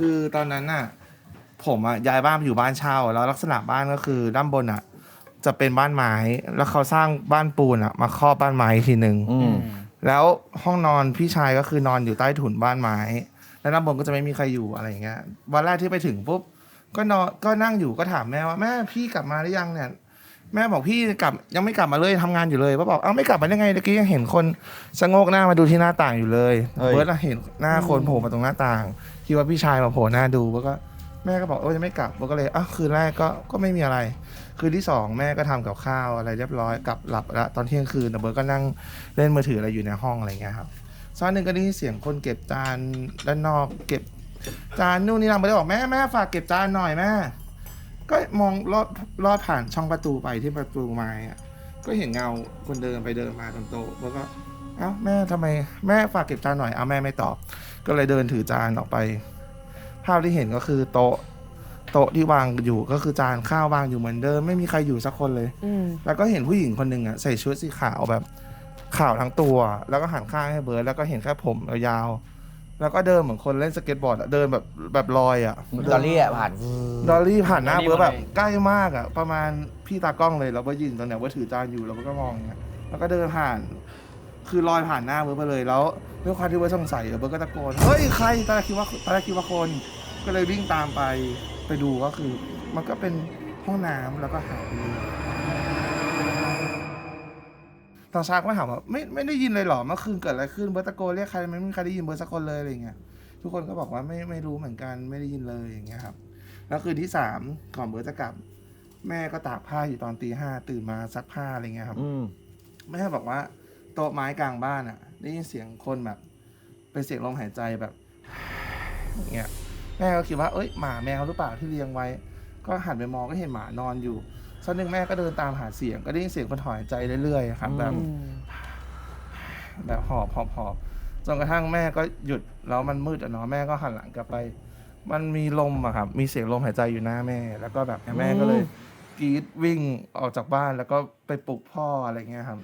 คือตอนนั้นน่ะ ผมอะย้ายบ้านไปอยู่บ้านเช่า แล้วลักษณะบ้านก็คือด้านบนอะจะเป็นบ้านไม้ แล้วเขาสร้างบ้านปูนอะมาครอบบ้านไม้อีกทีหนึ่งอืมแล้วห้องนอนพี่ชายก็คือนอนอยู่ใต้ถุนบ้านไม้ แล้วด้านบนก็จะไม่มีใครอยู่อะไรอย่างเงี้ยวันแรกที่ไปถึงปุ๊บก็นอนก็นั่งอยู่ก็ถามแม่ว่าแม่พี่กลับมาหรือยังเนี่ย แม่บอกพี่กลับยังไม่กลับมาเลยทำงานอยู่เลยป้าบอกเอ้าไม่กลับมาได้ไงตะกี้ยังเห็นคนชะโงกหน้ามาดูที่หน้าต่างอยู่เลยเฮ้ย เบิร์ดอะเห็นหน้าคนโผล่มาตรงหน้าต่างคิดว่าพี่ชายมาโผล่หน้าดูแล้วก็แม่ก็บอกเออจะไม่กลับเบิร์ดก็เลยอะคืนแรกก็ก็ไม่มีอะไร คืนที่สองแม่ก็ทำกับข้าวอะไรเรียบร้อยกลับหลับแล้วตอนเที่ยงคืนแต่เบิร์ดก็นั่งเล่นมือถืออะไรอยู่ในห้องอะไรเงี้ยครับสักหนึ่งก็ได้ยินเสียงคนเก็บจานด้านนอกเก็บจานนู่นนี่นั่นเบิร์ดก็บอกแม่แม่ฝากเก็บจานหน่อยแม่ ก็มองลอดลอดผ่านช่องประตูไปที่ประตูไม้อะก็เห็นเงาคนเดินไปเดินมาตรงโต๊ะแล้วก็เอ้าแม่ทำไม แม่ฝากเก็บจานหน่อยเอาแม่ไม่ตอบ ก็เลยเดินถือจานออกไป ภาพที่เห็นก็คือโต๊ะโต๊ะที่วางอยู่ก็คือจานข้าววางอยู่เหมือนเดิม ไม่มีใครอยู่สักคนเลยอืแล้วก็เห็นผู้หญิงคนหนึ่งอะใส่ชุดสีขาวแบบขาวทั้งตัว แล้วก็หันข้างให้เบิร์ดแล้วก็เห็นแค่ผมยาว แล้วก็เดินเหมือนคนเล่นสเก็ตบอร์ดอะเดินแบบแบบลอยอะดอลลี่อะผ่านดอลลี่ผ่านหน้าดอลลี่เบิร์ดแบบมาเลยใกล้มากอะประมาณพี่ตากล้องเลยแล้วก็ยืนตรงเนี้ยว่าถือจานอยู่แล้วก็มองอย่างเงี้ยแล้วก็เดินผ่าน คือลอยผ่านหน้าเบิร์ดไปเลยแล้วด้วยความที่เบิร์ดสงสัยอะเบิร์ดก็ตะโกนเฮ้ยใครตอนแรกคิดว่าตอนแรกคิดว่าคนก็เลยวิ่งตามไปไปดูก็คือ มันก็เป็นห้องน้ำแล้วก็หายไปเลย ตอนเช้าก็มาถามว่าไม่ไม่ได้ยินเลยเหรอเมื่อคืนเกิดอะไรขึ้นเบิร์ตตะโกนเรียกใครไม่มีใครได้ยินเบิร์ตสักคนเลยอะไรเงี้ยทุกคนก็บอกว่าไม่ไม่รู้เหมือนกันไม่ได้ยินเลยอย่างเงี้ยครับ แล้วคืนที่สามก่อนเบิร์ตจะกลับ แม่ก็ตากผ้าอยู่ตอนตีห้าตื่นมาซักผ้าอะไรเงี้ยครับ อืมแม่บอกว่าโต๊ะไม้กลางบ้านอะได้ยินเสียงคนแบบ เป็นเสียงลมหายใจแบบอย่างเงี้ยแม่ก็คิดว่าเอ้ยหมาแมวหรือเปล่าที่เลี้ยงไว้ ก็หันไปมองก็เห็นหมานอนอยู่ สักหนึ่งแม่ก็เดินตามหาเสียง ก็ได้ยินเสียงคนถอนหายใจเรื่อยๆครับแบบอืมแบบหอบหอบหอบจนกระทั่งแม่ก็หยุดแล้วมันมืดอะเนาะแม่ก็หันหลังกลับไป มันมีลมอะครับมีเสียงลมหายใจอยู่หน้าแม่ แล้วก็แบบแม่ก็เลยกรีดวิ่งออกจากบ้านแล้วก็ไปปลุกพ่ออะไรเงี้ยครับ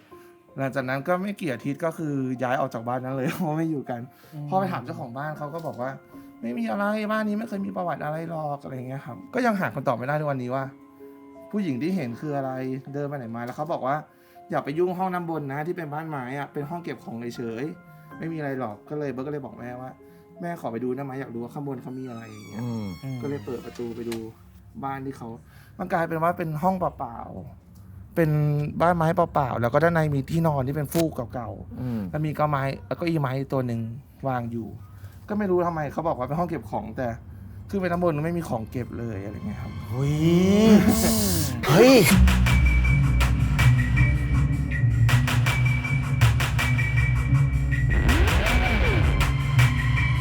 หลังจากนั้นก็ไม่กี่อาทิตย์ก็คือย้ายออกจากบ้านนั้นเลยเพราะไม่อยู่กันพอไปถามเจ้าของบ้านเขาก็บอกว่า ไม่มีอะไรบ้านนี้ไม่เคยมีประวัติอะไรหรอกอะไรเงี้ยครับก็ยังหาคำตอบไม่ได้ในวันนี้ว่า ผู้หญิงที่เห็นคืออะไรเดินมาไหนมาแล้วเขาบอกว่า อย่าไปยุ่งห้องน้ำบนนะ ที่เป็นบ้านไม้อะเป็นห้องเก็บของเฉยๆไม่มีอะไรหรอกก็เลยเบิร์ตก็เลยบอกแม่ว่า แม่ขอไปดูได้ไหมอยากดูว่าข้างบนเขามีอะไรอย่างเงี้ยอืมก็เลยเปิดประตูไปดูบ้านที่เขา มันกลายเป็นว่าเป็นห้องเปล่าๆเป็นบ้านไม้เปล่าๆแล้วก็ด้านในมีที่นอนที่เป็นฟูกเก่าอืมๆแล้วมีเก็ไม้แล้วก็อีไม้ตัวหนึ่งวางอยู่ ก็ไม่รู้ทำไมเขาบอกว่าเป็นห้องเก็บของแต่ คือไปทั้งบนไม่มีของเก็บเลยอะไรเงี้ยครับ เฮ้ย เฮ้ย